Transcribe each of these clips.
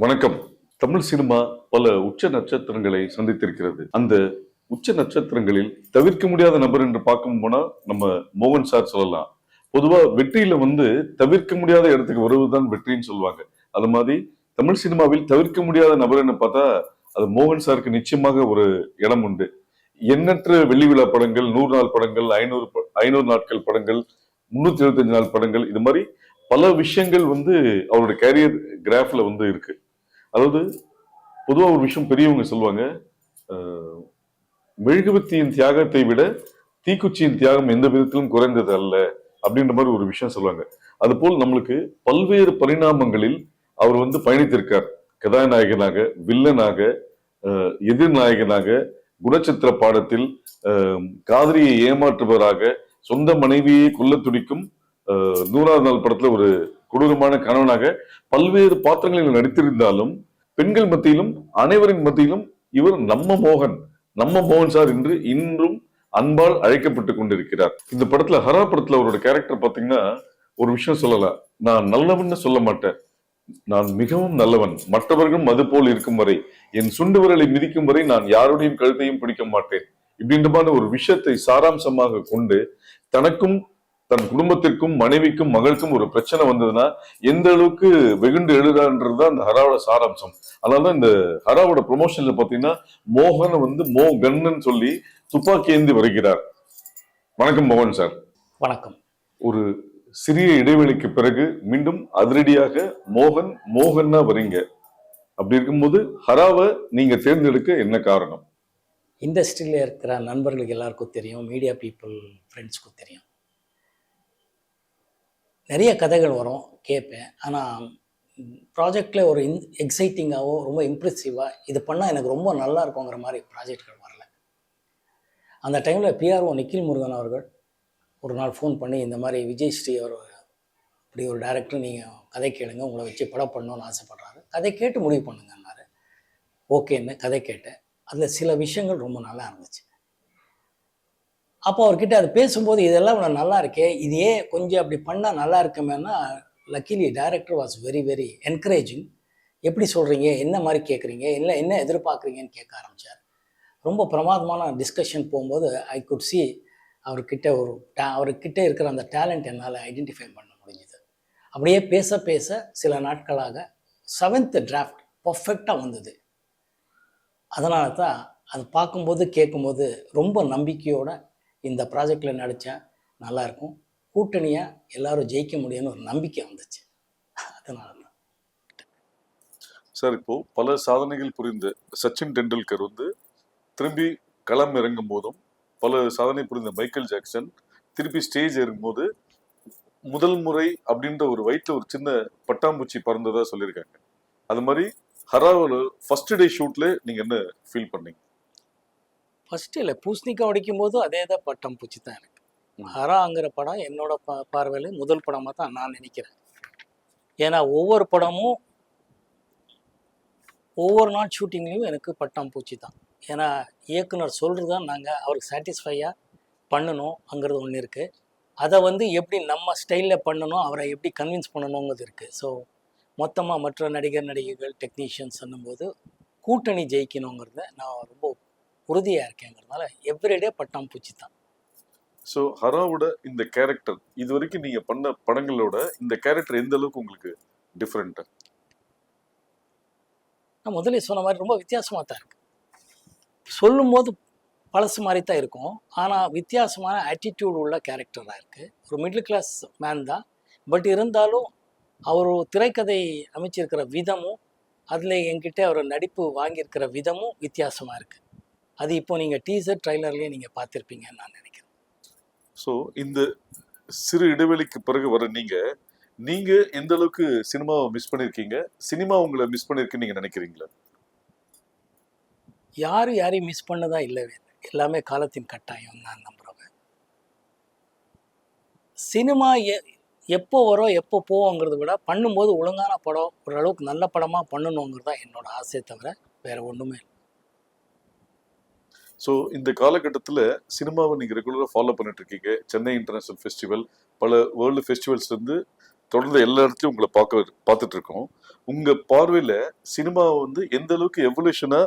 வணக்கம். தமிழ் சினிமா பல உச்ச நட்சத்திரங்களை சந்தித்திருக்கிறது. அந்த உச்ச நட்சத்திரங்களில் தவிர்க்க முடியாத நபர் என்று பார்க்கும் போனா நம்ம மோகன் சார் சொல்லலாம். பொதுவா வெற்றியில வந்து தவிர்க்க முடியாத இடத்துக்கு வருவதுதான் வெற்றின்னு சொல்லுவாங்க. அது மாதிரி தமிழ் சினிமாவில் தவிர்க்க முடியாத நபர்னு பார்த்தா அது மோகன் சாருக்கு நிச்சயமாக ஒரு இடம் உண்டு. எண்ணற்ற வெள்ளி விழா படங்கள் நூறு நாள் படங்கள் ஐநூறு ப- ஐநூறு நாட்கள் படங்கள் முன்னூத்தி எழுபத்தஞ்சு நாள் படங்கள் இது மாதிரி பல விஷயங்கள் வந்து அவருடைய கேரியர் கிராஃப்ல வந்து இருக்கு. அதாவது பொதுவாக ஒரு விஷயம் பெரியவங்க சொல்லுவாங்க மெழுகுபத்தியின் மெழுகுவர்த்தியின் தியாகத்தை விட தீக்குச்சியின் தியாகம் எந்த விதத்திலும் குறைந்தது அல்ல அப்படின்ற மாதிரி ஒரு விஷயம் சொல்லுவாங்க. அதுபோல் நம்மளுக்கு பல்வேறு பரிணாமங்களில் அவர் வந்து பயணித்திருக்கார். கதாநாயகனாக வில்லனாக எதிர்நாயகனாக குணச்சித்திர பாடத்தில் காதலியை ஏமாற்றுபவராக சொந்த மனைவியை கொல்ல துடிக்கும் நூறாவது நாள் படத்துல ஒரு கொடூரமான கணவனாக பல்வேறு பாத்திரங்களில் நடித்திருந்தாலும் பெண்கள் மத்தியிலும் அனைவரின் மத்தியிலும் இவர் நம்ம மோகன் நம்ம மோகன் சார் என்று இன்றும் அன்பால் அழைக்கப்பட்டு கொண்டிருக்கிறார். இந்த படத்துல ஹரா படத்துல அவரோட கேரக்டர் பாத்தீங்கன்னா ஒரு விஷயம் சொல்லலாம். நான் நல்லவன்னு சொல்ல மாட்டேன். நான் மிகவும் நல்லவன். மற்றவர்களும் அது போல் இருக்கும் வரை என் சுண்டு விரலை மிதிக்கும் வரை நான் யாருடையும் கழுத்தையும் பிடிக்க மாட்டேன். இப்படின்ற மாதிரி ஒரு விஷயத்தை சாராம்சமாக கொண்டு தனக்கும் தன் குடும்பத்திற்கும் மனைவிக்கும் மகளுக்கும் ஒரு பிரச்சனை வந்ததுன்னா எந்த அளவுக்கு வெகுண்டு எழுதான்றதுதான் இந்த ஹராவோட சாராம்சம். அதனாலதான் இந்த ஹராவோட ப்ரொமோஷன்ல பாத்தீங்கன்னா மோகன் வந்து மோ கன்னு சொல்லி துப்பாக்கி ஏந்தி வருகிறார். வணக்கம் மோகன் சார். வணக்கம். ஒரு சிறிய இடைவெளிக்கு பிறகு மீண்டும் அதிரடியாக மோகன் மோகன்னா வரீங்க. அப்படி இருக்கும்போது ஹராவை நீங்க தேர்ந்தெடுக்க என்ன காரணம்? இண்டஸ்ட்ரியில் இருக்கிற நண்பர்களுக்கு எல்லாருக்கும் தெரியும் மீடியா பீப்புள் ஃப்ரெண்ட்ஸ்க்கும் தெரியும். நிறைய கதைகள் வரும் கேட்பேன். ஆனால் ப்ராஜெக்டில் ஒரு இன் எக்ஸைட்டிங்காகவோ ரொம்ப இம்ப்ரெசிவாக இது பண்ணால் எனக்கு ரொம்ப நல்லா இருக்குங்கிற மாதிரி ப்ராஜெக்ட்கள் வரல. அந்த டைமில் பிஆர்ஓ நிக்கில் முருகன் அவர்கள் ஒரு நாள் ஃபோன் பண்ணி இந்த மாதிரி விஜய் ஸ்ரீ அவர் இப்படி ஒரு டேரக்டர் நீங்கள் கதை கேளுங்க உங்களை வச்சு படம் பண்ணணும்னு ஆசைப்பட்றாரு. கதை கேட்டு முடிவு பண்ணுங்கன்னாரு. ஓகேன்னு கதை கேட்டேன். அதில் சில விஷயங்கள் ரொம்ப நல்லா இருந்துச்சு. அப்போ அவர்கிட்ட அது பேசும்போது இதெல்லாம் இவ்வளோ நல்லா இருக்கே. இது ஏன் கொஞ்சம் அப்படி பண்ணால் நல்லா இருக்குமேனா luckily director was very very encouraging எப்படி சொல்கிறீங்க என்ன மாதிரி கேட்குறீங்க இல்லை என்ன எதிர்பார்க்குறீங்கன்னு கேட்க ஆரம்பித்தார் ரொம்ப பிரமாதமான டிஸ்கஷன் போகும்போது ஐ குட் சி அவர்கிட்ட ஒரு டே அவர்கிட்ட இருக்கிற அந்த டேலண்ட் என்னால் ஐடென்டிஃபை பண்ண முடிஞ்சுது. அப்படியே பேச பேச சில நாட்களாக செவன்த் டிராஃப்ட் பர்ஃபெக்டாக வந்தது. அதனால தான் அது பார்க்கும்போது கேட்கும்போது ரொம்ப நம்பிக்கையோடு இந்த ப்ராஜெக்டில் நடித்தேன் நல்லாயிருக்கும். கூட்டணியாக எல்லாரும் ஜெயிக்க முடியும்னு ஒரு நம்பிக்கை வந்துச்சு. அதனால தான் சார் இப்போ பல சாதனைகள் புரிந்த சச்சின் டெண்டுல்கர் வந்து திரும்பி களம் இறங்கும் போதும் பல சாதனை புரிந்த மைக்கேல் ஜாக்சன் திருப்பி ஸ்டேஜ் ஏறும்போது முதல் முறை அப்படின்ற ஒரு வயிற்றில் ஒரு சின்ன பட்டாம்பூச்சி பறந்ததாக சொல்லியிருக்காங்க. அது மாதிரி ஹராவில் ஃபர்ஸ்ட் டே ஷூட்ல நீங்கள் என்ன ஃபீல் பண்ணீங்க? ஃபஸ்ட்டு இல்லை பூசணிக்காய் உடைக்கும் போது அதே தான் பட்டம் பூச்சி தான் எனக்கு. ஹராங்கிற படம் என்னோட பா பார்வையில் முதல் படமாக தான் நான் நினைக்கிறேன். ஏன்னா ஒவ்வொரு படமும் ஒவ்வொரு நாள் ஷூட்டிங்லேயும் எனக்கு பட்டம் பூச்சி தான் ஏன்னா இயக்குனர் சொல்கிறது தான் நாங்கள் அவருக்கு சாட்டிஸ்ஃபையாக பண்ணணும் அங்கிறது ஒன்று இருக்குது அதை வந்து எப்படி நம்ம ஸ்டைலில் பண்ணணும் அவரை எப்படி கன்வின்ஸ் பண்ணணுங்கிறது இருக்குது ஸோ மொத்தமாக மற்ற நடிகர் நடிகைகள் டெக்னீஷியன்ஸ் சொல்லும்போது கூட்டணி ஜெயிக்கணுங்கிறத நான் ரொம்ப உறுதியாக இருக்கேங்கிறதுனால எவ்ரிடே பட்டாம் பூச்சி தான் ஸோ ஹராவோட இந்த கேரக்டர் இது வரைக்கும் நீங்க பண்ண படங்களோட இந்த கேரக்டர் எந்த அளவுக்கு உங்களுக்கு டிஃப்ரெண்ட் நான் முதல்ல சொன்ன மாதிரி ரொம்ப வித்தியாசமாக தான் இருக்கு. சொல்லும்போது பழசு மாதிரி தான் இருக்கும். ஆனால் வித்தியாசமான ஆட்டிடியூட் உள்ள கேரக்டராக இருக்குது ஒரு மிடில் கிளாஸ் மேன் தான். பட் இருந்தாலும் அவர் திரைக்கதை அமைச்சிருக்கிற விதமும் அதில் என்கிட்ட அவர் நடிப்பு வாங்கியிருக்கிற விதமும் வித்தியாசமாக இருக்குது அது இப்போ நீங்கள் டீசர் ட்ரைலர்லேயே நீங்கள் பார்த்துருப்பீங்கன்னு நான் நினைக்கிறேன். ஸோ இந்த சிறு இடைவெளிக்கு பிறகு வர நீங்க நீங்க எந்த அளவுக்கு சினிமாவை மிஸ் பண்ணிருக்கீங்க? சினிமா உங்களை மிஸ் பண்ணிருக்குன்னு நீங்க நினைக்கிறீங்களா? யாரும் யாரையும் மிஸ் பண்ணதா இல்லவே இல்லை. எல்லாமே காலத்தின் கட்டாயம் நான் நம்புகிறவன் சினிமா எ எப்போ வரும் எப்போ போவோங்கிறத விட பண்ணும்போது ஒழுங்கான படம் ஓரளவுக்கு நல்ல படமாக பண்ணணுங்கிறது தான் என்னோட ஆசையை தவிர வேற ஒன்றுமே இல்லை. ஸோ இந்த காலகட்டத்தில் சினிமாவை நீங்கள் ரெகுலராக ஃபாலோ பண்ணிட்டு இருக்கீங்க சென்னை இன்டர்நேஷனல் ஃபெஸ்டிவல் பல வேர்ல்டு ஃபெஸ்டிவல்ஸ்லேருந்து தொடர்ந்து எல்லா இடத்துலயும் உங்களை பார்க்க பார்த்துட்டு இருக்கோம் உங்கள் பார்வையில் சினிமா வந்து எந்த அளவுக்கு எவல்யூஷனாக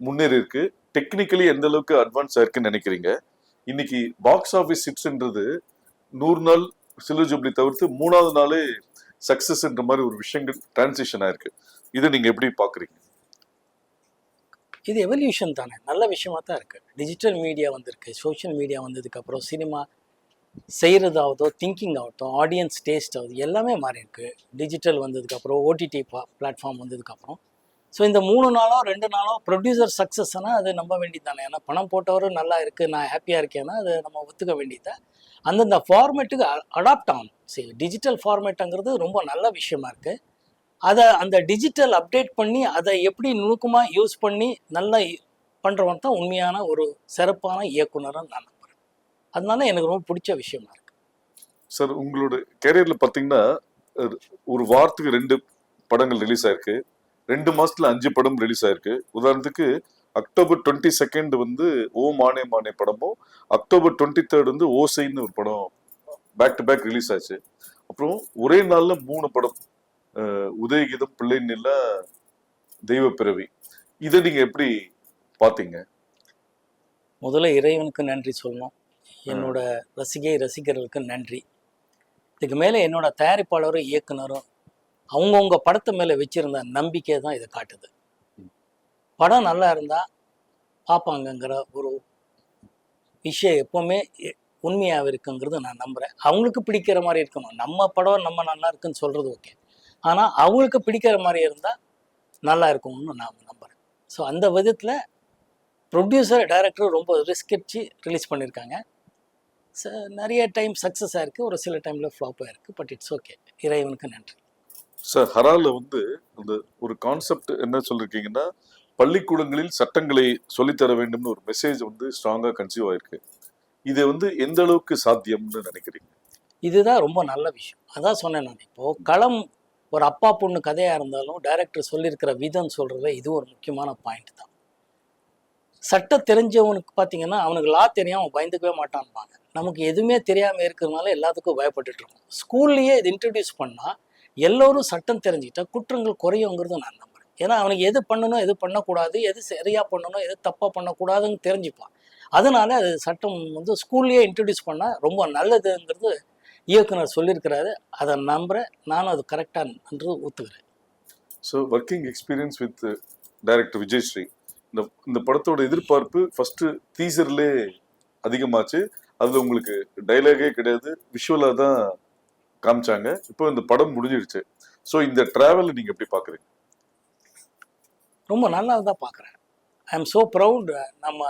முன்னேறி இருக்கு? டெக்னிக்கலி எந்த அளவுக்கு அட்வான்ஸ் ஆயிருக்குன்னு நினைக்கிறீங்க? இன்னைக்கு பாக்ஸ் ஆஃபீஸ் ஹிட்ஸ்ன்றது நூறு நாள் சில்வர் ஜூப்ளி தவிர்த்து மூணாவது நாளே சக்சஸ்ன்ற மாதிரி ஒரு விஷயங்கள் டிரான்சிஷன் ஆயிருக்கு. இதை நீங்கள் எப்படி பார்க்குறீங்க? இது எவல்யூஷன் தானே. நல்ல விஷயமா தான் இருக்குது டிஜிட்டல் மீடியா வந்திருக்கு. சோஷியல் மீடியா வந்ததுக்கப்புறம் சினிமா செய்கிறதாகட்டும் திங்கிங் ஆகட்டும் ஆடியன்ஸ் டேஸ்ட் ஆகுது எல்லாமே மாறி இருக்கு டிஜிட்டல் வந்ததுக்கப்புறம் ஓடிடி பிளாட்ஃபார்ம் வந்ததுக்கப்புறம் ஸோ இந்த மூணு நாளோ ரெண்டு நாளோ ப்ரொடியூசர் சக்ஸஸ்னால் அது நம்ப வேண்டியது தானே ஏன்னா பணம் போட்டவரும் நல்லா இருக்குது நான் ஹாப்பியாக இருக்கேன்னா அது நம்ம ஒத்துக்க வேண்டியது? அந்தந்த ஃபார்மேட்டுக்கு அடாப்ட் ஆகணும். சரி டிஜிட்டல் ஃபார்மேட்டுங்கிறது ரொம்ப நல்ல விஷயமா இருக்குது அதை அந்த டிஜிட்டல் அப்டேட் பண்ணி அதை எப்படி நுணுக்கமாக யூஸ் பண்ணி நல்லா பண்ணுறவன் தான் உண்மையான ஒரு சிறப்பான இயக்குனராக நான் நம்புகிறேன் அதனால எனக்கு ரொம்ப பிடிச்ச விஷயமா இருக்கு. சார் உங்களோட கேரியரில் பார்த்தீங்கன்னா ஒரு- வாரத்துக்கு ரெண்டு படங்கள் ரிலீஸ் ஆயிருக்கு. ரெண்டு மாசத்துல அஞ்சு படம் ரிலீஸ் ஆயிருக்கு. உதாரணத்துக்கு அக்டோபர் டுவெண்ட்டி செகண்ட் வந்து ஓ மானே மானே படமும் அக்டோபர் டுவெண்ட்டி தேர்ட் வந்து ஓசைன்னு ஒரு படம் பேக் டு பேக் ரிலீஸ் ஆச்சு. அப்புறம் ஒரே நாளில் மூணு படம் உதயகீதம் பிள்ளை நில தெய்வ பிறவி. இதை நீங்க எப்படி பாத்தீங்க முதல்ல இறைவனுக்கு நன்றி சொல்லணும். என்னோட ரசிகை ரசிகர்களுக்கு நன்றி. இதுக்கு மேலே என்னோட தயாரிப்பாளரும் இயக்குனரும் அவங்கவுங்க படத்து மேலே வச்சிருந்த நம்பிக்கை தான் இதை காட்டுது. படம் நல்லா இருந்தால் பார்ப்பாங்கங்கிற ஒரு விஷயம் எப்போவுமே உண்மையாக இருக்குங்கிறது நான் நம்புகிறேன் அவங்களுக்கு பிடிக்கிற மாதிரி இருக்கணும். நம்ம படம் நம்ம நல்லா இருக்குன்னு சொல்கிறது ஓகே. ஆனால் அவங்களுக்கு பிடிக்கிற மாதிரி இருந்தால் நல்லா இருக்கும்னு நான் நம்புகிறேன் ஸோ அந்த விதத்தில் ப்ரொடியூசர் டைரக்டர் ரொம்ப ரிஸ்க் எடுத்து ரிலீஸ் பண்ணியிருக்காங்க ச நிறைய டைம் சக்ஸஸ் ஆயிருக்கு ஒரு சில டைமில் ஃப்ளாப் ஆயிருக்கு பட் இட்ஸ் ஓகே இறைவனுக்கு நன்றி. சார் ஹரால வந்து அந்த ஒரு கான்செப்ட் என்ன சொல்லிருக்கீங்கன்னா பள்ளிக்கூடங்களில் சட்டங்களை சொல்லித்தர வேண்டும்னு ஒரு மெசேஜ் வந்து ஸ்ட்ராங்கா கன்சீவ் ஆயிருக்கு. இது வந்து எந்த அளவுக்கு சாத்தியம்னு நினைக்கிறீங்க? இதுதான் ரொம்ப நல்ல விஷயம். அதான் சொன்னேன் நான் இப்போது களம் ஒரு அப்பா பொண்ணு கதையாக இருந்தாலும் டைரக்டர் சொல்லியிருக்கிற விதம் சொல்கிறதுல இது ஒரு முக்கியமான பாயிண்ட் தான். சட்டம் தெரிஞ்சவனுக்கு பார்த்தீங்கன்னா அவனுக்கு லா தெரியும் அவன் பயந்துக்கவே மாட்டான்பாங்க. நமக்கு எதுவுமே தெரியாமல் இருக்கிறதுனால எல்லாத்துக்கும் பயப்பட்டுட்டு இருக்கோம். ஸ்கூல்லையே இது இன்ட்ரடியூஸ் பண்ணால் எல்லோரும் சட்டம் தெரிஞ்சுக்கிட்டா குற்றங்கள் குறையுங்கிறத நான் நம்புறேன். ஏன்னா அவனுக்கு எது பண்ணணும் எது பண்ணக்கூடாது எது சரியாக பண்ணணும் எது தப்பாக பண்ணக்கூடாதுன்னு தெரிஞ்சுப்பான். அதனால அது சட்டம் வந்து ஸ்கூல்லையே இன்ட்ரடியூஸ் பண்ணால் ரொம்ப நல்லதுங்கிறது இயக்குனர் சொல்லியிருக்கிறாரு அதை நம்புகிறேன் நானும் அது கரெக்டாக என்று ஒத்துக்கிறேன் so working experience with director Vijay Sri இந்த இந்த படத்தோட எதிர்பார்ப்பு ஃபர்ஸ்ட் டீசர்லே அதிகமாச்சு. அதுல உங்களுக்கு டைலாகே கிடையாது. விஷுவலா தான் காமிச்சாங்க. இப்போ இந்த படம் முடிஞ்சிடுச்சு. ஸோ இந்த டிராவல் நீங்க எப்படி பாக்குறீங்க? ரொம்ப நல்லா தான் பார்க்குறேன் ஐ எம் ஸோ ப்ரவுட் நம்ம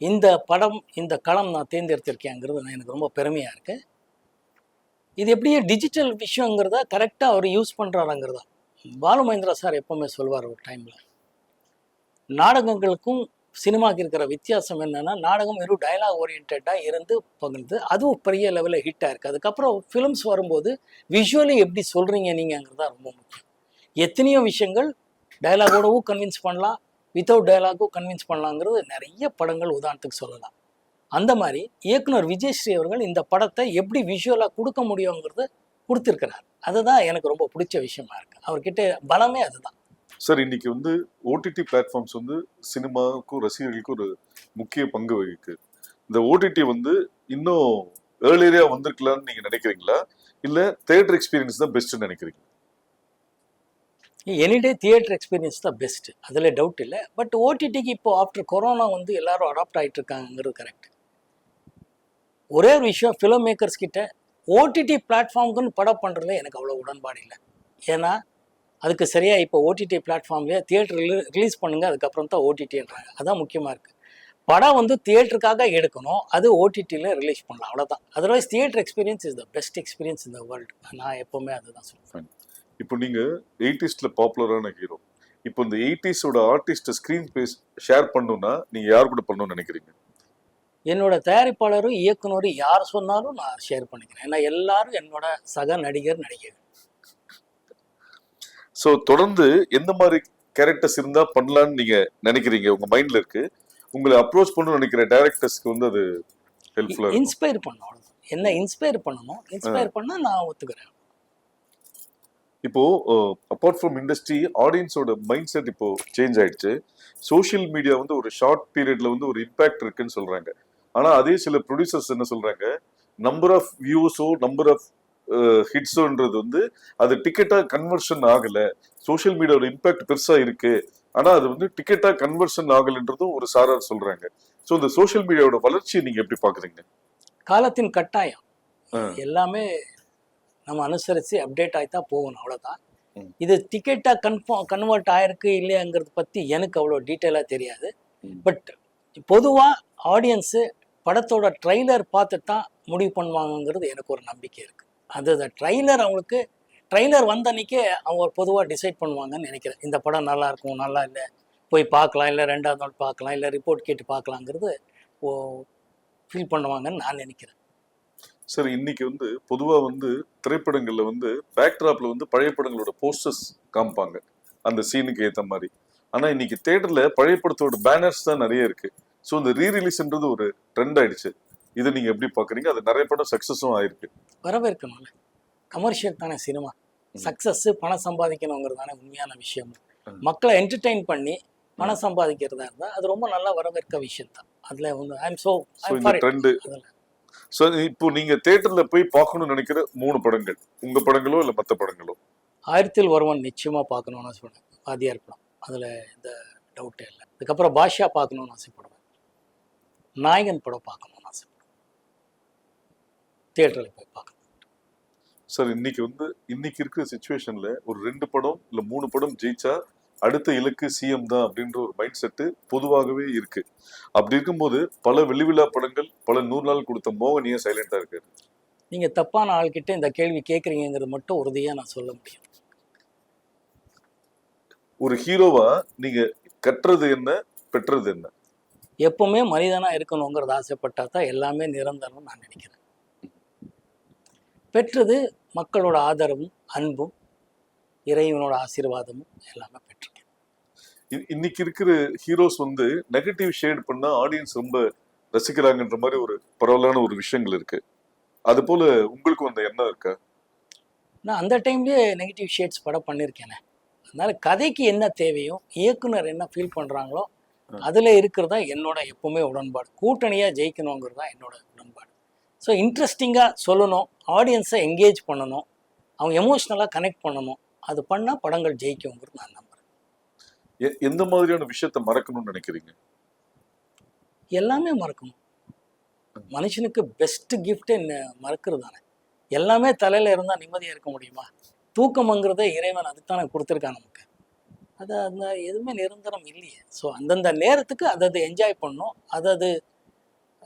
இந்த படம் இந்த களம் நான் தேர்ந்தெடுத்திருக்கேங்கிறது நான் எனக்கு ரொம்ப பெருமையாக இருக்கு. இது எப்படியே டிஜிட்டல் விஷயங்கிறத கரெக்டாக அவர் யூஸ் பண்ணுறாருங்கிறதா பாலு மகேந்திரா சார் எப்போவுமே சொல்வார் ஒரு டைமில் நாடகங்களுக்கும் சினிமாவுக்கு இருக்கிற வித்தியாசம் என்னென்னா நாடகம் வெறும் டயலாக் ஓரியன்டாக இருந்து பகிர்ந்து அதுவும் பெரிய லெவலில் ஹிட்டாக இருக்குது அதுக்கப்புறம் ஃபிலிம்ஸ் வரும்போது விஷுவலி எப்படி சொல்கிறீங்க நீங்கங்கிறதா ரொம்ப முக்கியம். எத்தனையோ விஷயங்கள் டயலாகோடவும் கன்வின்ஸ் பண்ணலாம் வித்தவுட் டயலாகும் கன்வின்ஸ் பண்ணலாங்கிறது நிறைய படங்கள் உதாரணத்துக்கு சொல்லலாம். அந்த மாதிரி இயக்குனர் விஜயஸ்ரீ அவர்கள் இந்த படத்தை எப்படி விஷுவலாக கொடுக்க முடியுங்கிறத கொடுத்துருக்கிறார். அதுதான் எனக்கு ரொம்ப பிடிச்ச விஷயமா இருக்கு. அவர்கிட்ட பலமே அதுதான். சார் இன்னைக்கு வந்து ஓடிடி பிளாட்ஃபார்ம்ஸ் வந்து சினிமாவுக்கும் ரசிகர்களுக்கும் ஒரு முக்கிய பங்கு வகிக்கு இந்த ஓடிடி வந்து இன்னும் ஏர்லியரா வந்திருக்கலாம்னு நீங்க நினைக்கிறீங்களா? இல்ல தேட்டர் எக்ஸ்பீரியன்ஸ் தான் பெஸ்ட்னு நினைக்கிறீங்க எனிடே தியேட்டர் எக்ஸ்பீரியன்ஸ் தான் பெஸ்ட் அதில் டவுட் இல்லை. பட் ஓடிடிக்கு இப்போ ஆஃப்டர் கொரோனா வந்து எல்லாரும் அடாப்ட் ஆகிட்டு இருக்காங்கிறது கரெக்ட் ஒரே ஒரு விஷயம் ஃபிலிம் மேக்கர்ஸ் கிட்ட ஓடிடி பிளாட்ஃபார்முக்குன்னு படம் பண்ணுறதுல எனக்கு அவ்வளோ உடன்பாடு இல்லை. ஏன்னா அதுக்கு சரியாக இப்போ ஓடிடி பிளாட்ஃபார்ம்லேயே தியேட்டர் ரிலீஸ் பண்ணுங்கள் அதுக்கப்புறம் தான் ஓடிடின்றாங்க அதுதான் முக்கியமாக இருக்குது படம் வந்து தியேட்டருக்காக எடுக்கணும் அது ஓடிடியில் ரிலீஸ் பண்ணலாம் அவ்வளோதான் otherwise theatre experience is the best experience இந்த வேர்ல்டு நான் எப்போவுமே அதுதான் சொல்லுவேன். இப்போ நீங்கள் எயிட்டிஸ்ல பாப்புலரான ஹீரோ இப்போ இந்த எயிட்டிஸோட ஆர்டிஸ்ட்டை ஸ்க்ரீன் பேஸ் ஷேர் பண்ணணும்னா நீங்கள் யார் கூட பண்ணணும்னு நினைக்கிறீங்க? என்னோட தயாரிப்பாளரும் இயக்குனரும் யார் சொன்னாலும் நான் ஷேர் பண்ணிக்கிறேன். ஏன்னா எல்லாரும் என்னோட சக நடிகர் நடிகர் ஸோ தொடர்ந்து எந்த மாதிரி கேரக்டர்ஸ் இருந்தா பண்ணலாம்னு நீங்க நினைக்கிறீங்க? உங்க மைண்ட்ல இருக்கு. உங்களை அப்ரோச் பண்ணணும்னு நினைக்கிற டைரக்டர்ஸ்க்கு வந்து அது ஹெல்ப்ஃபுல்லா இருக்கும். இன்ஸ்பயர் பண்ணணும் என்ன இன்ஸ்பயர் பண்ணணும்? இன்ஸ்பயர் பண்ணா நான் ஒத்துக்கிறேன். இப்போ அப்பார்ட் ஃப்ரம் இண்டஸ்ட்ரி ஆடியன்ஸோட மைண்ட் செட் இப்போ சேஞ்ச் ஆயிடுச்சு. சோஷியல் மீடியா வந்து ஒரு ஷார்ட் பீரியட்ல வந்து ஒரு இம்பாக்ட் இருக்குன்னு சொல்றாங்க. ஆனா அதே சில ப்ரொடியூசர்ஸ் என்ன சொல்றாங்க? நம்பர் ஆஃப் வியூஸோ நம்பர் ஆஃப் ஹிட்ஸோன்றது வந்து அது டிக்கெட்டா கன்வர்ஷன் ஆகல. சோஷியல் மீடியாவோட இம்பாக்ட் பெருசா இருக்கு. ஆனா அது வந்து டிக்கெட்டா கன்வர்ஷன் ஆகலன்றதும் ஒரு சாரார் சொல்றாங்க. ஸோ இந்த சோஷியல் மீடியாவோட வளர்ச்சியை நீங்க எப்படி பாக்குறீங்க? காலத்தின் கட்டாயம். எல்லாமே நம்ம அனுசரித்து அப்டேட் ஆகி தான் போகணும் அவ்வளோதான். இது டிக்கெட்டாக கன்ஃபார்ம் கன்வெர்ட் ஆயிருக்கு இல்லையாங்கிறத பற்றி எனக்கு அவ்வளோ டீட்டெயிலாக தெரியாது. பட் பொதுவாக ஆடியன்ஸு படத்தோட ட்ரைலர் பார்த்து தான் முடிவு பண்ணுவாங்கங்கிறது எனக்கு ஒரு நம்பிக்கை இருக்குது அந்த ட்ரைலர் அவங்களுக்கு ட்ரெய்லர் வந்த அன்றைக்கே அவங்க பொதுவாக டிசைட் பண்ணுவாங்கன்னு நினைக்கிறேன். இந்த படம் நல்லா இருக்கும் நல்லா இல்லை போய் பார்க்கலாம் இல்லை ரெண்டாவது நாள் பார்க்கலாம் இல்லை ரிப்போர்ட் கேட்டு பார்க்கலாங்கிறது ஓ ஃபீல் பண்ணுவாங்கன்னு நான் நினைக்கிறேன். சரி இன்னைக்கு வந்து பொதுவாக வந்து திரைப்படங்களில் வந்து பேக்ட்ராப்பில் வந்து பழைய படங்களோட போஸ்டர்ஸ் காமிப்பாங்க. அந்த சீனுக்கு ஏற்ற மாதிரி. ஆனால் இன்னைக்கு தேட்டரில் பழைய படத்தோட பேனர்ஸ் தான் நிறைய இருக்குது ஸோ இந்த ரீ ரிலீஸ்ன்றது ஒரு ட்ரெண்ட் ஆயிடுச்சு. இதை நீங்க எப்படி பாக்குறீங்க அது நிறைய படம் சக்சஸும் ஆயிருக்கு. வரவேற்கணும்ல. கமர்ஷியல் தானே சினிமா ம். சக்ஸஸ் பணம் சம்பாதிக்கணுங்கிறது தானே உண்மையான விஷயம். மக்களை என்டர்டெயின் பண்ணி பணம் சம்பாதிக்கிறதா இருந்தால் அது ரொம்ப நல்லா வரவேற்க விஷயம் தான் அதில் வந்து ஐ எம் இந்த ட்ரெண்ட் ஸோ இப்போ நீங்க தேட்டர்ல போய் பார்க்கணும்னு நினைக்கிற மூணு படங்கள் உங்க படங்களோ இல்ல மத்த படங்களோ? ஆயிரத்தில் ஒருவன் நிச்சயமாக பார்க்கணும்னு சொன்னேன் வாத்தியார் படம். அதில் எந்த டவுட்டே இல்லை. அதுக்கப்புறம் பாஷா பார்க்கணும்னு ஆசைப்படுவேன் நாயகன் படம் பார்க்கணும்னு ஆசைப்படுவேன் தியேட்டரில் போய் பார்க்கணும். சார் இன்னைக்கு வந்து இன்னைக்கு இருக்கிற சுச்சுவேஷன்ல ஒரு ரெண்டு படம் இல்ல மூணு படம் ஜெயிச்சா அடுத்த இலக்கு சிஎம் தான் அப்படின்ற ஒரு மைண்ட் செட்டு பொதுவாகவே இருக்கு. அப்படி இருக்கும்போது பல வெள்ளி விழா படங்கள் பல நூறு நாள் கொடுத்த மோகன் ஏன் சைலண்டா இருக்காரு? நீங்கள் தப்பான ஆள்கிட்ட இந்த கேள்வி கேட்குறீங்கிறது மட்டும் உறுதியாக நான் சொல்ல முடியும். ஒரு ஹீரோவா நீங்க கட்டுறது என்ன பெற்றது என்ன? எப்பவுமே மனிதனாக இருக்கணுங்கிறது ஆசைப்பட்டா தான் எல்லாமே நிரந்தரம்னு நான் நினைக்கிறேன். பெற்றது மக்களோட ஆதரவும் அன்பும் இறைவனோட ஆசீர்வாதமும் எல்லாமே பெற்றிருக்கேன். இன்னைக்கு இருக்கிற ஹீரோஸ் வந்து நெகட்டிவ் ஷேட் பண்ணா ஆடியன்ஸ் ரொம்ப ரசிக்கிறாங்கன்ற மாதிரி ஒரு பரவலான ஒரு விஷயங்கள் இருக்கு. அது போல உங்களுக்கு அந்த எண்ணம் இருக்கா? நான் அந்த டைம்லேயே நெகட்டிவ் ஷேட்ஸ் படம் பண்ணியிருக்கேனே அதனால கதைக்கு என்ன தேவையோ இயக்குனர் என்ன ஃபீல் பண்ணுறாங்களோ. அதில் இருக்கிறதா என்னோட எப்பவுமே உடன்பாடு. கூட்டணியாக ஜெயிக்கணுங்கிறது தான் என்னோட உடன்பாடு. ஸோ இன்ட்ரெஸ்டிங்காக சொல்லணும். ஆடியன்ஸை என்கேஜ் பண்ணணும். அவங்க எமோஷ்னலாக கனெக்ட் பண்ணணும். அது பண்ணால் படங்கள் ஜெயிக்குங்கிறது நான் நம்புறேன். எ- எந்த மாதிரியான விஷயத்த மறக்கணும்னு நினைக்கிறீங்க? எல்லாமே மறக்கணும். மனுஷனுக்கு பெஸ்ட் கிஃப்டே மறக்கிறது தானே எல்லாமே தலையில் இருந்தால் நிம்மதியாக இருக்க முடியுமா? தூக்கம்ங்கிறதே இறைவன் அதுதானே கொடுத்துருக்கான் நமக்கு. அது அந்த எதுவுமே நிரந்தரம் இல்லையே. ஸோ அந்தந்த நேரத்துக்கு அதை அதை என்ஜாய் பண்ணணும். அதை அது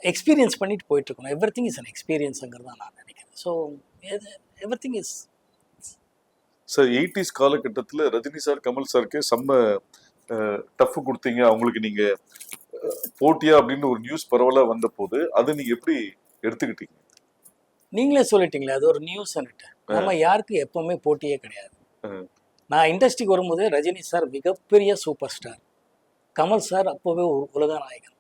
எக்ஸ்பீரியன்ஸ் பண்ணிட்டு போயிட்டு இருக்கணும். எவ்ரி திங் இஸ் அன் எக்ஸ்பீரியன்ஸுங்கிறது தான் நான் நினைக்கிறேன். ஸோ எது everything is sir eighties காலகட்டத்தில் ரஜினி சார் கமல் சாருக்கு செம்ம டஃப் கொடுத்தீங்க. அவங்களுக்கு நீங்க அஹ், போட்டியா அப்படின்னு ஒரு நியூஸ் பரவலா வந்த போது அதை நீங்க எப்படி எடுத்துக்கிட்டீங்க? நீங்களே சொல்லிட்டீங்களே அது ஒரு நியூஸ்ன்னுட்டு நம்ம யாருக்கு எப்பவுமே போட்டியே கிடையாது. நான் இண்டஸ்ட்ரிக்கு வரும்போது ரஜினி சார் மிகப்பெரிய சூப்பர் ஸ்டார் கமல் சார் அப்போவே ஒரு உலக நாயகன்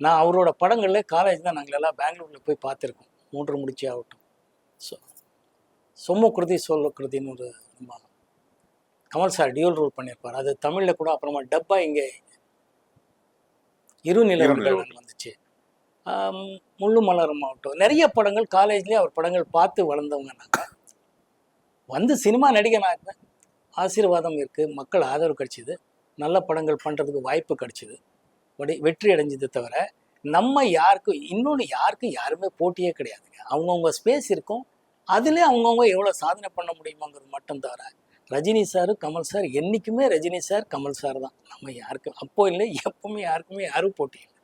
நான் அவரோட படங்களில் காலேஜ் தான் நாங்கள் எல்லாம் பெங்களூரில் போய் பார்த்துருக்கோம். மூன்று முடிச்சு ஆகட்டும். ஸோ சொம்ம கிருதி சொல்ல கிருதின்னு ஒரு நம்ம கமல் சார் டியூல் ரோல் பண்ணியிருப்பார் அது தமிழில் கூட அப்புறமா டப்பா இங்கே இரு நிலவர்கள் வந்துச்சு. முள்ளு மலரும் ஆகட்டும் நிறைய படங்கள் காலேஜ்லேயே அவர் படங்கள் பார்த்து வளர்ந்தவங்க நாங்கள் வந்து சினிமா நடிகனாக ஆசீர்வாதம் இருக்குது மக்கள் ஆதரவு கிடைச்சிது நல்ல படங்கள் பண்ணுறதுக்கு வாய்ப்பு கிடைச்சிது. வடி வெற்றி அடைஞ்சது தவிர நம்ம யாருக்கும் இன்னொன்று யாருக்கும் யாருமே போட்டியே கிடையாதுங்க. அவங்கவுங்க ஸ்பேஸ் இருக்கும் அதிலே அவங்கவுங்க எவ்வளோ சாதனை பண்ண முடியுமாங்கிறது மட்டும் தவிர ரஜினி சார் கமல் சார் என்றைக்குமே ரஜினி சார் கமல் சார் தான். நம்ம யாருக்கும் அப்போ இல்லை எப்பவுமே யாருக்குமே யாரும் போட்டி இல்லை.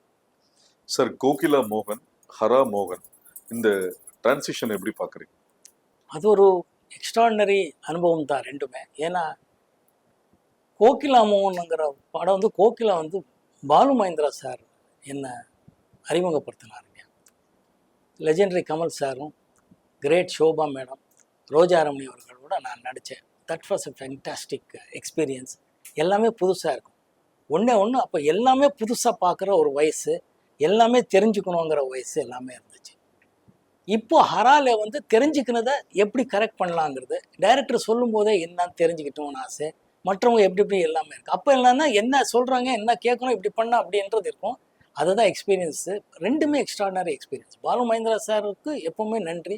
சார் கோகிலா மோகன் ஹரா மோகன் இந்த டிரான்சிஷன் எப்படி பாக்குறீங்க? அது ஒரு எக்ஸ்ட்ராடினரி அனுபவம் தான் ரெண்டுமே. ஏன்னா கோகிலா மோகனுங்கிற படம் வந்து கோகிலா வந்து பாலு மகேந்திரா சார் என்னை அறிமுகப்படுத்தினாருங்க. லெஜெண்டரி கமல் சாரும் கிரேட் ஷோபா மேடம் ரோஜாரமணி அவர்களோட நான் நடித்தேன். That was a fantastic experience எல்லாமே புதுசாக இருக்கும். ஒன்றே ஒன்று அப்போ எல்லாமே புதுசாக பார்க்குற ஒரு வயசு எல்லாமே தெரிஞ்சுக்கணுங்கிற வயசு எல்லாமே இருந்துச்சு. இப்போ ஹரால வந்து தெரிஞ்சுக்கினதை எப்படி கரெக்ட் பண்ணலாங்கிறது? டைரக்டர் சொல்லும் போதே என்னன்னு தெரிஞ்சுக்கிட்டோம்னு ஆசை. மற்றவங்க எப்படி எப்படி எல்லாமே இருக்கு. அப்போ என்னன்னா என்ன சொல்றாங்க என்ன கேட்கணும் இப்படி பண்ண அப்படின்றது இருக்கும். அதுதான் எக்ஸ்பீரியன்ஸு ரெண்டுமே எக்ஸ்ட்ராடனரி எக்ஸ்பீரியன்ஸ் பாலு மகேந்திரா சாருக்கு எப்பவுமே நன்றி.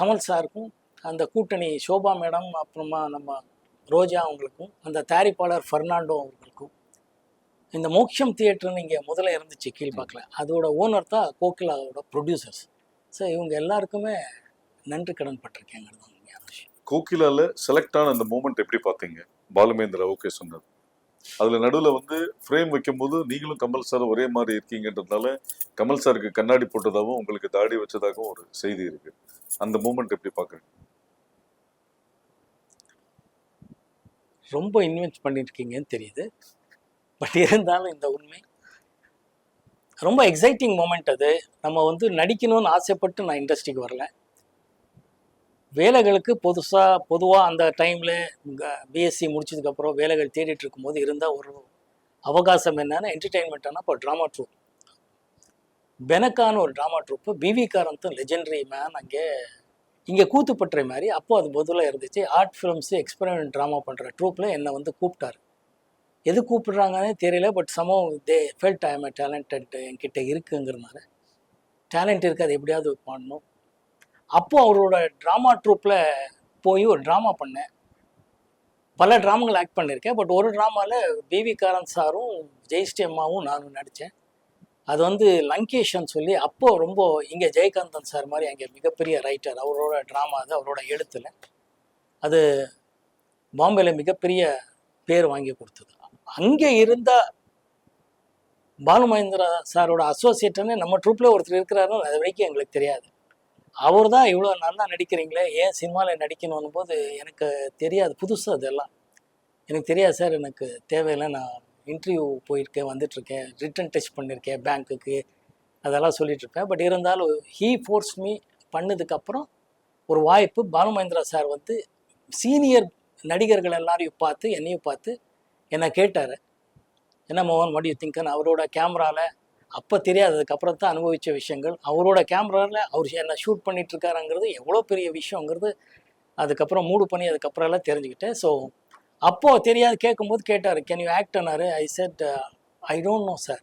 கமல் சாருக்கும் அந்த கூட்டணி சோபா மேடம் அப்புறமா நம்ம ரோஜா அவங்களுக்கும் அந்த தயாரிப்பாளர் ஃபெர்னாண்டோ அவர்களுக்கும். இந்த மோக்ஷம் தியேட்டர்னு இங்கே முதல்ல இருந்துச்சு கீழ்பாக்கில் அதோட ஓனர் தான் கோகிலாவோட ப்ரொடியூசர்ஸ் ஸோ இவங்க எல்லாருக்குமே நன்றி கடன் பட்டிருக்கேங்கிறது கோகிலால செலக்ட் ஆன அந்த மூமெண்ட் எப்படி பார்த்தீங்க பாலுமேந்திரா ஓகே சொன்னது. அதுல நடுவுல வந்து ஃப்ரேம் வைக்கும்போது நீங்களும் கமல் சார் ஒரே மாதிரி இருக்கீங்கன்றதுனால கமல் சாருக்கு கண்ணாடி போட்டதாகவும் உங்களுக்கு தாடி வச்சதாகவும் ஒரு செய்தி இருக்கு. அந்த மூமெண்ட் எப்படி பாக்குறீங்க? ரொம்ப இன்வெஸ்ட் பண்ணியிருக்கீங்கன்னு தெரியுது. பட் இருந்தாலும் இந்த உண்மை. ரொம்ப எக்ஸைட்டிங் மூமெண்ட் அது. நம்ம வந்து நடிக்கணும்னு ஆசைப்பட்டு நான் இண்டஸ்ட்ரிக்கு வரல. வேலைகளுக்கு புதுசாக பொதுவாக அந்த டைமில் பிஎஸ்சி முடிச்சதுக்கப்புறம் வேலைகள் தேடிட்டு இருக்கும்போது இருந்தால் ஒரு அவகாசம் என்னன்னா என்டர்டெயின்மெண்ட்னா இப்போ ட்ராமா ட்ரூப் பெனக்கான ஒரு ட்ராமா ட்ரூப்பு பிவி காரந்தும் லெஜெண்டரி மேன் அங்கே இங்கே கூத்துப்பட்டுற மாதிரி. அப்போது அது பதிலாக இருந்துச்சு. ஆர்ட் ஃபிலிம்ஸு எக்ஸ்பெரிமெண்ட் ட்ராமா பண்ணுற ட்ரூப்பில் என்னை வந்து கூப்பிட்டாரு. எது கூப்பிடுறாங்கன்னே தெரியல பட் சமம் they felt I am talented என்கிட்ட இருக்குங்கிறனால டேலண்ட் இருக்குது அது எப்படியாவது பண்ணணும். அப்போது அவரோட ட்ராமா ட்ரூப்பில் போய் ஒரு ட்ராமா பண்ணேன். பல ட்ராமாங்கள் ஆக்ட் பண்ணியிருக்கேன் பட் ஒரு ட்ராமாவில் பிவி காரன் சாரும் ஜெயஸ்ரீ அம்மாவும் நானும் நடித்தேன். அது வந்து லங்கேஷன் சொல்லி அப்போது ரொம்ப இங்கே ஜெயகாந்தன் சார் மாதிரி அங்கே மிகப்பெரிய ரைட்டர் அவரோட ட்ராமா அது அவரோட எழுத்துல. அது பாம்பேயில் மிகப்பெரிய பேர் வாங்கி கொடுத்தது. அங்கே இருந்த பாலு மகேந்திரா சாரோட அசோசியேட்டுன்னு நம்ம ட்ரூப்பில் ஒருத்தர் இருக்கிறாருன்னு அது வரைக்கும் எங்களுக்கு தெரியாது. அவர் தான் இவ்வளோ நல்லா நடிக்கிறீங்களே ஏன் சினிமாவில் நடிக்கணும்னு போது எனக்கு தெரியாது புதுசு அதெல்லாம். எனக்கு தெரியாது சார் எனக்கு தேவையில்லை. நான் இன்டர்வியூ போயிருக்கேன் வந்துட்டுருக்கேன் ரிட்டன் டெஸ்ட் பண்ணியிருக்கேன் பேங்க்குக்கு அதெல்லாம் சொல்லிகிட்ருக்கேன் பட் இருந்தாலும் ஹீ ஃபோர்ஸ் மீ பண்ணதுக்கப்புறம் ஒரு வாய்ப்பு பாலு மகேந்திரா சார் வந்து சீனியர் நடிகர்கள் எல்லாரையும் பார்த்து என்னையும் பார்த்து என்னை கேட்டார் என்ன மோகன் வாட் யூ திங்கன் அவரோட கேமராவில் அப்போ தெரியாததுக்கப்புறம் தான் அனுபவித்த விஷயங்கள். அவரோட கேமராவில் அவர் என்ன ஷூட் பண்ணிட்டு இருக்காருங்கிறது எவ்வளோ பெரிய விஷயங்கிறது அதுக்கப்புறம் மூடு பண்ணி அதுக்கப்புறம் எல்லாம் தெரிஞ்சுக்கிட்டேன். ஸோ அப்போது தெரியாது கேட்கும்போது கேட்டார் can you ஆக்ட்னாரு I said I don't know sir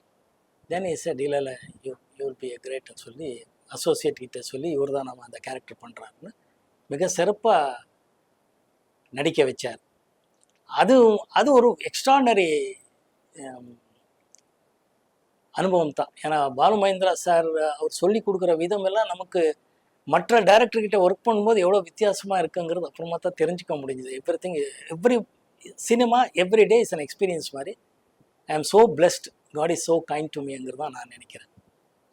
then I said இல்லை இல்லை you you will be a கிரேட்னு சொல்லி அசோசியேட் கிட்ட சொல்லி இவர் தான் நம்ம அந்த கேரக்டர் பண்ணுறாருன்னு மிக சிறப்பாக நடிக்க வச்சார். அது அது ஒரு எக்ஸ்ட்ரானரி um, அனுபவம் தான். ஏன்னா பாலு மகேந்திரா சார் அவர் சொல்லி கொடுக்குற விதம் எல்லாம் நமக்கு மற்ற டைரக்டர்கிட்ட ஒர்க் பண்ணும்போது எவ்வளோ வித்தியாசமாக இருக்குங்கிறது அப்புறமா தான் தெரிஞ்சுக்க முடிஞ்சுது. Everything every cinema every day is an experience மாதிரி. I am so blessed God is so kind to மீங்கிறது தான் நான் நினைக்கிறேன்.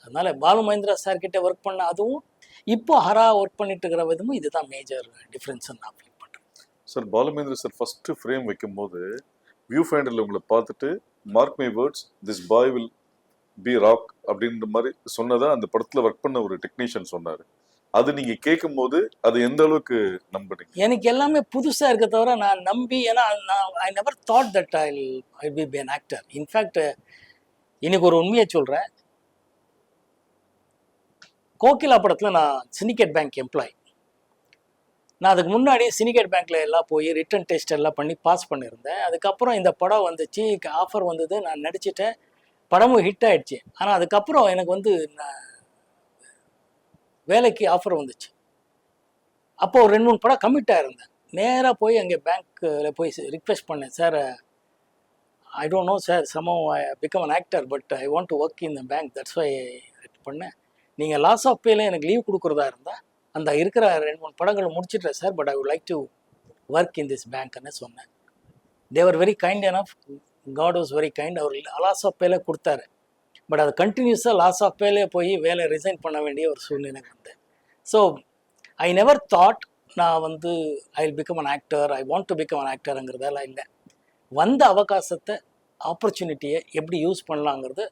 அதனால பாலு மகேந்திரா சார்கிட்ட ஒர்க் பண்ண அதுவும் இப்போ ஹரா ஒர்க் பண்ணிட்டு இருக்கிற விதமும் இதுதான் மேஜர் டிஃப்ரென்ஸ் நான் sir Balu Mahendra sir first frame வைக்கும்போது வியூ ஃபைண்டர்ல உங்களை பார்த்துட்டு mark my words this boy will be rock அப்படின்ற மாதிரி சொன்னதா அந்த படத்துல ஒர்க் பண்ண ஒரு டெக்னீஷியன் சொன்னாரு. அது நீங்க கேட்கும்போது அது எந்த அளவுக்கு நம்புறீங்க எனக்கு எல்லாமே புதுசாக இருக்க தவிர நான் நம்பி ஏன்னா நான் I never thought that I I be be an actor in fact இன்னைக்கு ஒரு உண்மையை சொல்கிறேன் கோகிலா படத்தில் நான் சிண்டிகேட் பேங்க் எம்ப்ளாய் நான் அதுக்கு முன்னாடி சிண்டிகேட் பேங்க்கில் எல்லாம் போய் ரிட்டன் டெஸ்ட் எல்லாம் பண்ணி பாஸ் பண்ணியிருந்தேன். அதுக்கப்புறம் இந்த படம் வந்துச்சு ஆஃபர் வந்தது நான் நடிச்சிட்டேன். படமும் ஹிட் ஆயிடுச்சு. ஆனால் அதுக்கப்புறம் எனக்கு வந்து நான் வேலைக்கு ஆஃபர் வந்துச்சு. அப்போ ஒரு ரெண்டு மூணு படம் கம்மிட்டாக இருந்தேன் நேராக போய் அங்கே பேங்க்கில் போய் ரிக்வெஸ்ட் பண்ணேன். Sir I don't know sir somehow I become an actor but I want to work in the bank that's why பண்ணேன். நீங்கள் லாஸ் ஆஃப் பேல எனக்கு லீவ் கொடுக்குறதா இருந்தால் அந்த இருக்கிற ரெண்டு மூணு படங்கள் முடிச்சிட்டேன் sir but I would like to work in this பேங்க்னு சொன்னேன். They were very kind of God was very kind our loss of பேல கொடுத்தாரு. பட் அது கண்டினியூஸாக லாஸ் ஆஃப் பேலே போய் வேலை ரிசைன் பண்ண வேண்டிய ஒரு சூழ்நிலை வந்து. ஸோ ஐ நெவர் தாட் நான் வந்து I will become an actor I want to become an ஆக்டருங்கிறதெல்லாம் இல்லை. வந்த அவகாசத்தை ஆப்பர்ச்சுனிட்டியை எப்படி use பண்ணலாங்கிறது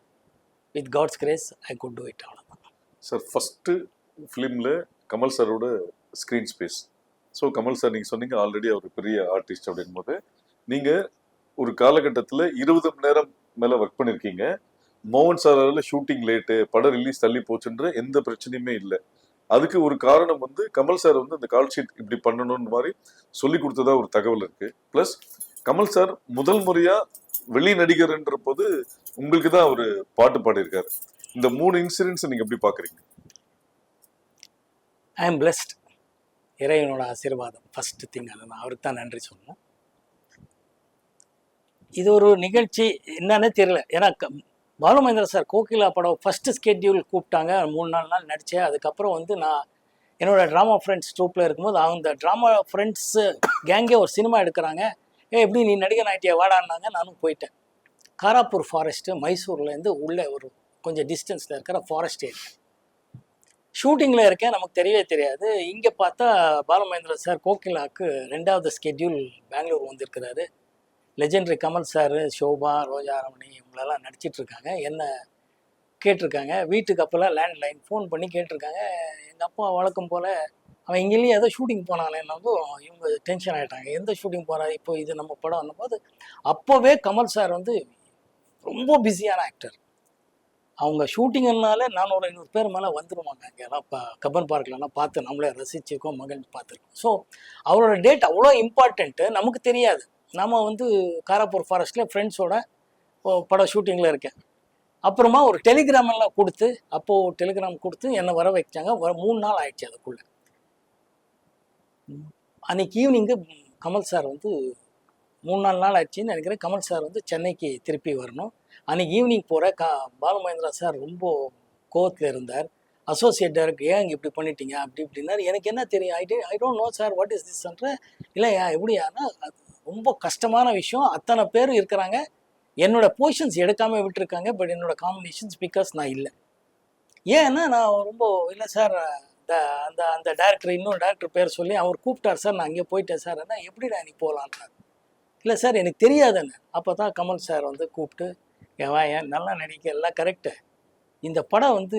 with God's grace I could do it அவ்வளோதான் சார் ஃபஸ்ட்டு ஃபிலிமில் கமல் சாரோட screen space so Kamal sir நீங்கள் சொன்னீங்க ஆல்ரெடி அவர் பெரிய ஆர்டிஸ்ட் அப்படின் போது நீங்கள் ஒரு காலகட்டத்தில் இருபது மணி நேரம் மேலே ஒர்க் பண்ணியிருக்கீங்க மோகன் சாரால ஷூட்டிங் லேட்டு படம் ரிலீஸ் தள்ளி போச்சுன்ற எந்த பிரச்சனையுமே இல்லை. அதுக்கு ஒரு காரணம் வந்து கமல் சார் வந்து இந்த கால் ஷீட் இப்படி பண்ணணும்னு மாதிரி சொல்லி கொடுத்ததா ஒரு தகவல் இருக்கு. பிளஸ் கமல் சார் முதல் முறையா வெளி நடிகர்ன்ற போது உங்களுக்கு தான் அவர் பாட்டு பாடியிருக்காரு. இந்த மூணு இன்சிடென்ட்ஸ் நீங்க எப்படி பாக்குறீங்க? ஐ எம் பிளெஸ்ட் இறைவனோட ஆசீர்வாதம். ஃபஸ்ட்டு திங் அதுதான் அவருக்கு தான் நன்றி சொல்லணும். இது ஒரு நிகழ்ச்சி. என்னன்னே தெரியல. ஏன்னா க- பாலுமகேந்திர சார் கோகிலா படம் ஃபஸ்ட்டு ஸ்கெட்யூல் கூப்பிட்டாங்க. மூணு நாலு நாள் நடித்தேன் அதுக்கப்புறம் வந்து நான் என்னோடய ட்ராமா ஃப்ரெண்ட்ஸ் ட்ரூப்பில் இருக்கும்போது அவங்க ட்ராமா ஃப்ரெண்ட்ஸு கேங்கே ஒரு சினிமா எடுக்கிறாங்க. ஏ எப்படி நீ நடிகன் ஆகிட்டியா வாடான்னாங்க. நானும் போயிட்டேன். காராப்பூர் ஃபாரஸ்ட்டு மைசூர்லேருந்து உள்ளே ஒரு கொஞ்சம் டிஸ்டன்ஸில் இருக்கிற ஃபாரஸ்ட் ஏரியா ஷூட்டிங்கில் இருக்கேன் நமக்கு தெரியவே தெரியாது. இங்கே பார்த்தா பாலமகேந்திர சார் கோகிலாக்கு ரெண்டாவது ஸ்கெட்யூல் பெங்களூர் வந்திருக்கிறாரு. லெஜெண்டரி கமல் சார் ஷோபா ரோஜா ரமணி இவங்களெல்லாம் நடிச்சிட்ருக்காங்க. என்ன கேட்டிருக்காங்க? வீட்டுக்கு அப்போல்லாம் லேண்ட்லைன் ஃபோன் பண்ணி கேட்டிருக்காங்க. எங்கள் அப்பா வழக்கம் போல் அவன் இங்கேயும் ஏதோ ஷூட்டிங் போனானேன்னதும் இவங்க டென்ஷன் ஆகிட்டாங்க எந்த ஷூட்டிங் போகிறா இப்போ இது நம்ம படம். போது அப்போவே கமல் சார் வந்து ரொம்ப பிஸியான ஆக்டர் அவங்க ஷூட்டிங்னால நானூறு ஐநூறு பேர் மேலே வந்துருவாங்க அங்கெல்லாம் இப்போ கப்பன் பார்க்லலாம் பார்த்து நம்மளே ரசிச்சிருக்கோம் மகன் பார்த்துருக்கோம். ஸோ அவரோட டேட் அவ்வளோ இம்பார்ட்டண்ட்டு நமக்கு தெரியாது. நம்ம வந்து காராப்பூர் ஃபாரஸ்ட்டில் ஃப்ரெண்ட்ஸோட படம் ஷூட்டிங்கில் இருக்கேன். அப்புறமா ஒரு டெலிகிராம் எல்லாம் கொடுத்து அப்போது டெலிகிராம் கொடுத்து என்னை வர வைச்சாங்க. வர மூணு நாள் ஆயிடுச்சு அதுக்குள்ளே. அன்னைக்கு ஈவினிங்கு கமல் சார் வந்து மூணு நாலு நாள் ஆச்சுன்னு நினைக்கிறேன். கமல் சார் வந்து சென்னைக்கு திருப்பி வரணும். அன்னைக்கு ஈவினிங் போகிற கா பாலமகேந்திரா சார் ரொம்ப கோவத்தில் இருந்தார். அசோசியேட் டைரக்டர் ஏன் இங்கே இப்படி பண்ணிட்டீங்க? அப்படி இப்படின்னாரு. எனக்கு என்ன தெரியும்? I I don't know sir what is திஸ்ன்ற இல்லை எப்படியானா அது ரொம்ப கஷ்டமான விஷயம். அத்தனை பேர் இருக்கிறாங்க. என்னோட பொசிஷன்ஸ் எடுக்காமல் விட்டுருக்காங்க. பட் என்னோட காம்பினேஷன்ஸ் பிகாஸ் நான் இல்லை. ஏன்னா நான் ரொம்ப இல்லை சார் இந்த அந்த அந்த டேரக்டர் இன்னொரு டேரக்டர் பேர் சொல்லி அவர் கூப்பிட்டார் சார் நான் அங்கே போயிட்டேன் சார் என்ன எப்படிடா நீ போகலான்றார் இல்லை சார் எனக்கு தெரியாதுன்னு. அப்போ தான் கமல் சார் வந்து கூப்பிட்டு "ஏன் வா ஏன் நல்லா நடிக்க எல்லாம் கரெக்டு இந்த படம் வந்து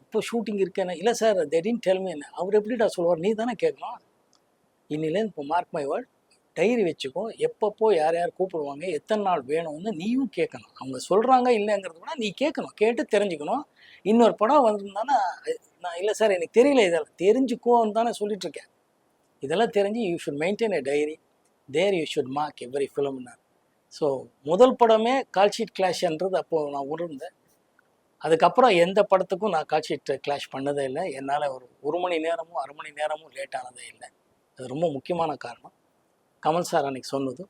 எப்போ ஷூட்டிங் இருக்கேன்னு இல்லை சார் திடீர்னு டெல்மி என்ன. அவர் எப்படிடா சொல்லுவார்? நீ தானே கேட்கணும். இன்னிலேருந்து இப்போ மார்க் மை வேர்ட் டைரி வச்சுக்கோ. எப்பப்போ யார் யார் கூப்பிடுவாங்க எத்தனை நாள் வேணும்னு நீயும் கேட்கணும். அவங்க சொல்கிறாங்க இல்லைங்கிறது கூட நீ கேட்கணும். கேட்டு தெரிஞ்சுக்கணும். இன்னொரு படம் வந்திருந்தானா நான் இல்லை சார் எனக்கு தெரியல இதெல்லாம். தெரிஞ்சுக்கோன்னு தானே சொல்லிட்டுருக்கேன் இதெல்லாம் தெரிஞ்சு you should maintain a diary there you should mark every ஃபிலிம்னார் so முதல் படமே கால்ஷீட் கிளாஷ்ன்றது அப்போது நான் உணர்ந்தேன். அதுக்கப்புறம் எந்த படத்துக்கும் நான் கால்ஷீட் கிளாஷ் பண்ணதே இல்லை. என்னால் ஒரு ஒரு மணி நேரமும் அரை மணி நேரமும் லேட் ஆனதே இல்லை. அது ரொம்ப முக்கியமான காரணம். கமல் சார் அன்னைக்கு சொன்னது.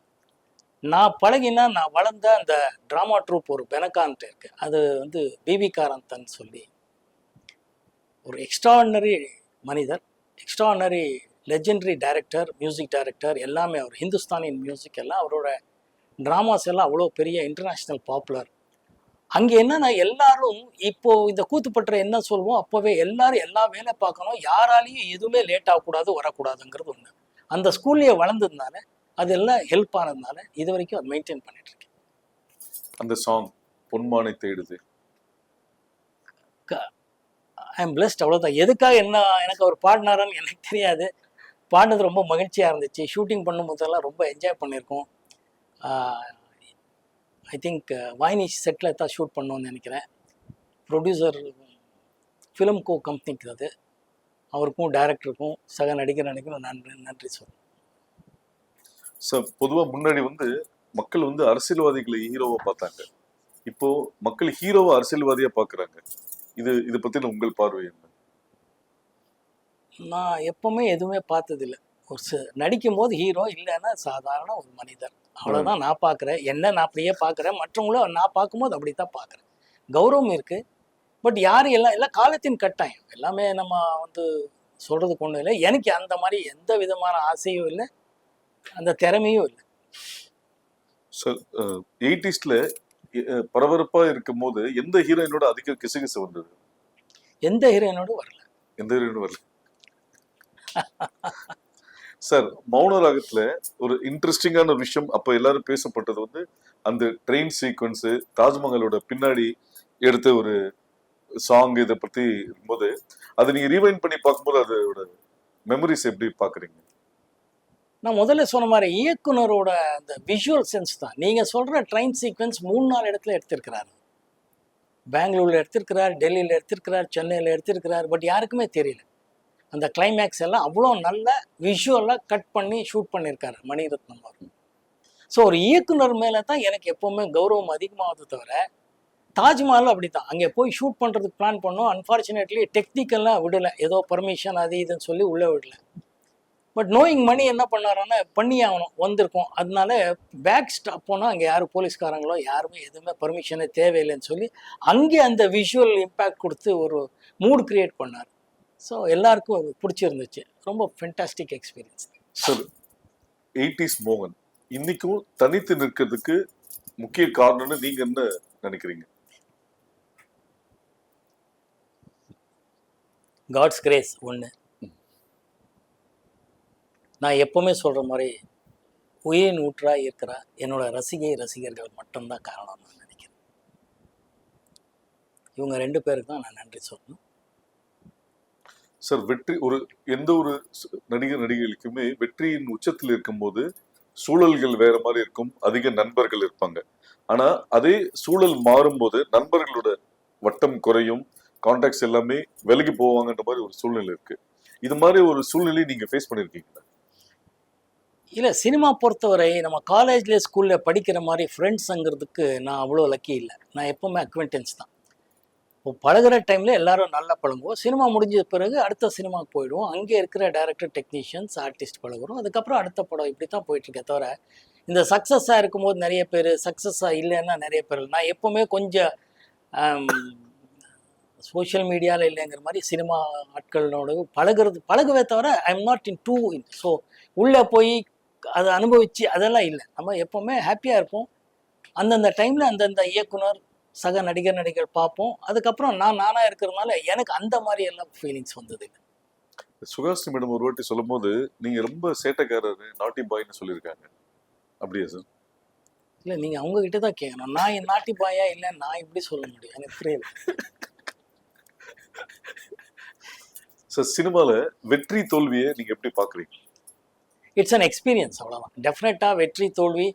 நான் பழகினா நான் வளர்ந்த அந்த ட்ராமா ட்ரூப் ஒரு பெனகான்ட்டு இருக்கு. அது வந்து பிபி காரந்தன் சொல்லி. ஒரு எக்ஸ்ட்ராடினரி மனிதர் extraordinary legendary director music director எல்லாமே அவர் ஹிந்துஸ்தானின் மியூசிக் எல்லாம் அவரோட ட்ராமாஸ் எல்லாம் அவ்வளோ பெரிய இன்டர்நேஷ்னல் பாப்புலர் அங்கே என்னன்னா எல்லாரும் இப்போ இந்த கூத்துப்பற்ற என்ன சொல்லுவோம் அப்போவே எல்லாரும் எல்லா வேலை பார்க்கணும் யாராலையும் எதுவுமே லேட் ஆகக்கூடாது வரக்கூடாதுங்கிறது ஒன்று அந்த ஸ்கூல்லையே வளர்ந்ததுனால அது எல்லாம் ஹெல்ப் ஆனதுனால இது வரைக்கும் அது மெயின்டைன் பண்ணிட்டு இருக்கேன் அந்த சாங் பொன்மானை தேடுது. ஐ எம் பிளஸ்ட் அவ்வளோதான் எதுக்காக என்ன எனக்கு அவர் பாடினாரான்னு எனக்கு தெரியாது. பாடினது ரொம்ப மகிழ்ச்சியாக இருந்துச்சு. ஷூட்டிங் பண்ணும்போதெல்லாம் ரொம்ப என்ஜாய் பண்ணியிருக்கோம். ஐ திங்க் வாய்னி செட்டில் தான் ஷூட் பண்ணோன்னு நினைக்கிறேன். ப்ரொடியூசர் ஃபிலிம் கோ கம்பெனிக்கு அது. அவருக்கும் டைரக்டருக்கும் சக நடிகர் நடிகரும் நன்றி நன்றி சார் பொதுவா முன்னாடி வந்து மக்கள் வந்து அரசியல்வாதிகளை ஹீரோவா பார்த்தாங்க. இப்போ மக்கள் ஹீரோவை அரசியல்வாதியா பாக்குறாங்க இது இதை பத்தின உங்கள் பார்வை என்ன? நான் எப்பவுமே எதுவுமே பார்த்ததில்ல. ஒரு ச நடிக்கும் போது ஹீரோ இல்லைன்னா சாதாரண ஒரு மனிதர் அவ்வளோதான் நான் பார்க்குறேன் என்ன நான் அப்படியே பார்க்குறேன் மற்றவங்களும் நான் பார்க்கும்போது அப்படி தான் பார்க்குறேன் கௌரவம் இருக்குது பட் யார் எல்லாம் எல்லாம் காலத்தின் கட்டாயம். எல்லாமே நம்ம வந்து சொல்கிறதுக்கு ஒன்றும் இல்லை. எனக்கு அந்த மாதிரி எந்த விதமான ஆசையும் இல்லை. அந்த திறமையும் இல்லை. சார் எயிட்டிஸ்ல பரபரப்பா இருக்கும் போது எந்த ஹீரோயினோட அதிக கிசுகிசு வந்தது? எந்த ஹீரோயினோடு வரல. எந்த ஹீரோயினும் வரல? சார் மௌன ராகத்துல ஒரு இன்ட்ரெஸ்டிங்கான ஒரு விஷயம் அப்ப எல்லாரும் பேசப்பட்டது வந்து அந்த ட்ரெயின் சீக்வன்ஸ் தாஜ்மஹாலோட பின்னாடி எடுத்த ஒரு சாங் இதை பத்தி இருக்கும்போது அதை நீங்க ரீவைண்ட் பண்ணி பார்க்கும்போது அதோட மெமரிஸ் எப்படி பாக்குறீங்க நான் முதல்ல சொன்ன மாதிரி இயக்குனரோட அந்த விஷுவல் சென்ஸ் தான். நீங்கள் சொல்கிற ட்ரெயின் சீக்வன்ஸ் மூணு நாலு இடத்துல எடுத்திருக்கிறாரு. பெங்களூரில் எடுத்திருக்கிறார் டெல்லியில் எடுத்திருக்கிறார் சென்னையில் எடுத்திருக்கிறார் பட் யாருக்குமே தெரியல. அந்த கிளைமேக்ஸ் எல்லாம் அவ்வளோ நல்ல விஷுவலாக கட் பண்ணி ஷூட் பண்ணியிருக்காரு மணிரத்னம் அவர் ஸோ ஒரு இயக்குனர் மேலே தான் எனக்கு எப்போவுமே கௌரவம் அதிகமாகுது தவிர தாஜ்மஹால் அப்படி தான் அங்கே போய் ஷூட் பண்ணுறதுக்கு பிளான் பண்ணோம். அன்ஃபார்ச்சுனேட்லி டெக்னிக்கெல்லாம் விடலை. ஏதோ பர்மிஷன் அது இதுன்னு சொல்லி உள்ளே விடல. பட் நோயிங் மணி என்ன பண்ணாருன்னா பண்ணி ஆகணும். வந்திருக்கோம். அதனால பேக் ஸ்டாப் போனால் அங்கே யாரும் போலீஸ்காரங்களோ யாருமே எதுவுமே பர்மிஷனே தேவையில்லைன்னு சொல்லி அங்கே அந்த விஷுவல் இம்பேக்ட் கொடுத்து ஒரு மூட் கிரியேட் பண்ணார். ஸோ எல்லாருக்கும் அது பிடிச்சிருந்துச்சு. ரொம்ப ஃபென்டாஸ்டிக் எக்ஸ்பீரியன்ஸ் சார் எயிட்டிஸ் மோகன் இன்னைக்கும் தனித்து நிற்கிறதுக்கு முக்கிய காரணம்னு நீங்க என்ன நினைக்கிறீங்க? காட்ஸ் கிரேஸ் ஒன்று நான் எப்போவுமே சொல்கிற மாதிரி உயிரின் ஊற்றாக இருக்கிற என்னோட ரசிகை ரசிகர்கள் மட்டும்தான் காரணம் நான் நினைக்கிறேன். இவங்க ரெண்டு பேருக்கு தான் நான் நன்றி சொல்லணும். சார் வெற்றி ஒரு எந்த ஒரு நடிகர் நடிகைகளுக்குமே வெற்றியின் உச்சத்தில் இருக்கும்போது சூழல்கள் வேற மாதிரி இருக்கும் அதிக நண்பர்கள் இருப்பாங்க. ஆனா அதே சூழல் மாறும்போது நண்பர்களோட வட்டம் குறையும் கான்டாக்ட்ஸ் எல்லாமே விலகி போவாங்கன்ற மாதிரி ஒரு சூழ்நிலை இருக்கு. இது மாதிரி ஒரு சூழ்நிலையை நீங்க ஃபேஸ் பண்ணிருக்கீங்களா? இல்லை சினிமா பொறுத்தவரை நம்ம காலேஜ்லேயே ஸ்கூலில் படிக்கிற மாதிரி ஃப்ரெண்ட்ஸுங்கிறதுக்கு நான் அவ்வளோ லக்கி இல்லை. நான் எப்போவுமே அக்வென்டன்ஸ் தான். இப்போ பழகுற டைமில் எல்லாரும் நல்லா பழகுவோம். சினிமா முடிஞ்ச பிறகு அடுத்த சினிமாவுக்கு போயிடுவோம். அங்கே இருக்கிற டேரக்டர் டெக்னீஷியன்ஸ் ஆர்டிஸ்ட் பழகுறோம். அதுக்கப்புறம் அடுத்த படம் இப்படி தான் போயிட்டுருக்கே தவிர இந்த சக்ஸஸாக இருக்கும்போது நிறைய பேர் சக்ஸஸாக இல்லைன்னா நிறைய பேர் நான் எப்போவுமே கொஞ்சம் சோஷியல் மீடியாவில் இல்லைங்கிற மாதிரி சினிமா ஆட்களோட பழகுறது பழகவே தவிர I am not in to in so உள்ளே போய் அதை அனுபவித்து அதெல்லாம் இல்லை. நம்ம எப்போவுமே ஹாப்பியாக இருப்போம். அந்தந்த டைமில் அந்தந்த இயக்குனர் சக நடிகர் நடிகர் பார்ப்போம். அதுக்கப்புறம் நான் நானாக இருக்கிறதுனால எனக்கு அந்த மாதிரி எல்லாம் ஃபீலிங்ஸ் வந்தது சுகாஸ்ரீ மேடம் ஒரு வாட்டி சொல்லும்போது நீங்க ரொம்ப சேட்டைக்காரரு நாட்டி பாய்னு சொல்லியிருக்காங்க. அப்படியா சார் இல்லை நீங்கள் அவங்கக்கிட்ட தான் கேட்கணும் நான் என் நாட்டி பாயா இல்லை நான் இப்படி சொல்ல முடியும்? எனக்கு புரியல. சார் சினிமால வெற்றி தோல்வியை நீங்க எப்படி பாக்குறீங்க இட்ஸ் அன் எக்ஸ்பீரியன்ஸ் அவ்வளோதான் டெஃபினட்டாக வெற்றி தோல்வி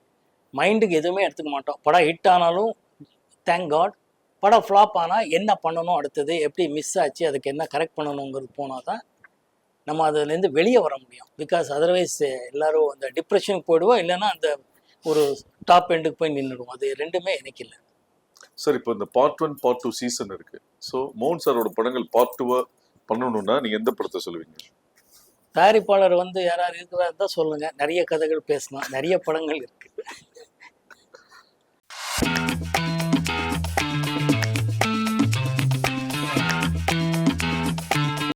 மைண்டுக்கு எதுவுமே எடுத்துக்க மாட்டோம். படம் ஹிட் ஆனாலும் தேங்க் காட் படம் ஃப்ளாப் ஆனால் என்ன பண்ணணும் அடுத்தது? எப்படி மிஸ் ஆச்சு? அதுக்கு என்ன கரெக்ட் பண்ணணுங்கிறது போனால் தான் நம்ம அதுலேருந்து வெளியே வர முடியும். பிகாஸ் அதர்வைஸ் எல்லாரும் அந்த டிப்ரெஷனுக்கு போயிடுவோம் இல்லைன்னா அந்த ஒரு டாப் எண்டுக்கு போய் நின்றுடுவோம். அது ரெண்டுமே எனக்கு இல்லை. சார் இப்போ இந்த part one part two season இருக்கு. ஸோ மோகன் சாரோட படங்கள் பார்ட் டூவா பண்ணணும்னா நீங்க எந்த படத்தை சொல்லுவீங்க? தயாரிப்பாளர் வந்து யாராவது இருக்கிறதா தான் சொல்லுங்கள் நிறைய கதைகள் பேசலாம். நிறைய படங்கள் இருக்குது